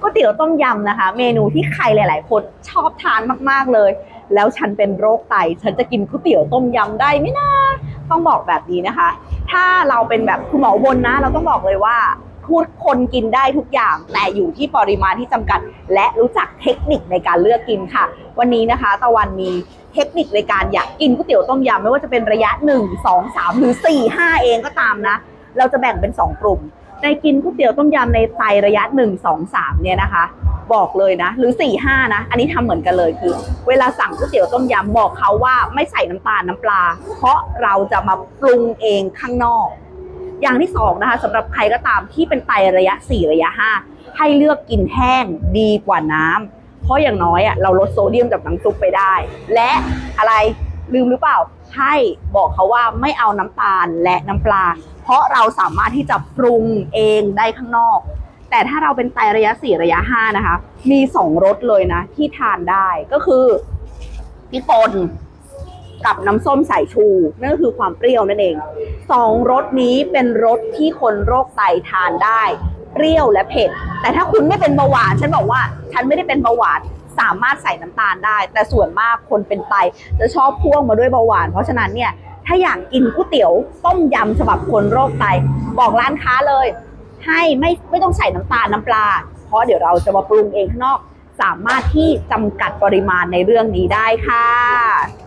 ก๋วยเตี๋ยวต้มยำนะคะ เมนูที่ใครหลาย ๆ คนชอบทานมากๆเลย แล้วฉันเป็นโรคไต ฉันจะกินก๋วยเตี๋ยวต้มยำได้ไหมนะ ต้องบอกแบบนี้นะคะ ถ้าเราเป็นแบบคุณหมออุบนนะ เราต้องบอกเลยว่าทุกคนกินได้ทุกอย่าง แต่อยู่ที่ปริมาณที่จำกัด และรู้จักเทคนิคในการเลือกกินค่ะ วันนี้นะคะตะวันมีเทคนิคในการอยากกินก๋วยเตี๋ยวต้มยำไม่ว่าจะเป็นระยะ 1 2 3 หรือ 4 5 เองก็ตามนะ เราจะแบ่งเป็น 2 กลุ่ม ในกินก๋วยเตี๋ยวต้มยำในไตระยะ 1 2 3 เนี่ยนะคะ บอกเลยนะ หรือ 4 5 นะ อันนี้ทำเหมือนกันเลยคือ เวลาสั่งก๋วยเตี๋ยวต้มยำบอกเขาว่าไม่ใส่น้ำตาลน้ำปลา เพราะเราจะมาปรุงเองข้างนอก อย่างที่สองนะคะสำหรับใครก็ตามที่เป็นไตระยะ 4 ระยะ 5 ให้เลือกกินแห้งดีกว่าน้ำเพราะอย่างน้อยอะเราลดโซเดียมจากน้ำซุปไปได้ และอะไร ลืมหรือเปล่า ให้บอกเขาว่าไม่เอาน้ำตาลและน้ำปลา เพราะเราสามารถที่จะปรุงเองได้ข้างนอก แต่ถ้าเราเป็นไตระยะ 4 ระยะ 5 นะคะ มี 2รสเลยนะ ที่ทานได้ก็คือพริกป่นกับน้ำส้มสายชู นั่นก็คือความเปรี้ยวนั่นเองสองรสนี้เป็นรสที่คนโรคไตทานได้ เปรี้ยวและเผ็ด แต่ถ้าคุณไม่เป็นเบาหวาน ฉันบอกว่า ฉันไม่ได้เป็นเบาหวาน สามารถใส่น้ำตาลได้ แต่ส่วนมากคนเป็นไตจะชอบพ่วงมาด้วยเบาหวาน เพราะฉะนั้นเนี่ยถ้าอยากกินก๋วยเตี๋ยวต้มยำฉบับคนโรคไต บอกร้านค้าเลย ให้ไม่ไม่ต้องใส่น้ำตาลน้ำปลา เพราะเดี๋ยวเราจะมาปรุงเองข้างนอก สามารถที่จำกัดปริมาณในเรื่องนี้ได้ค่ะ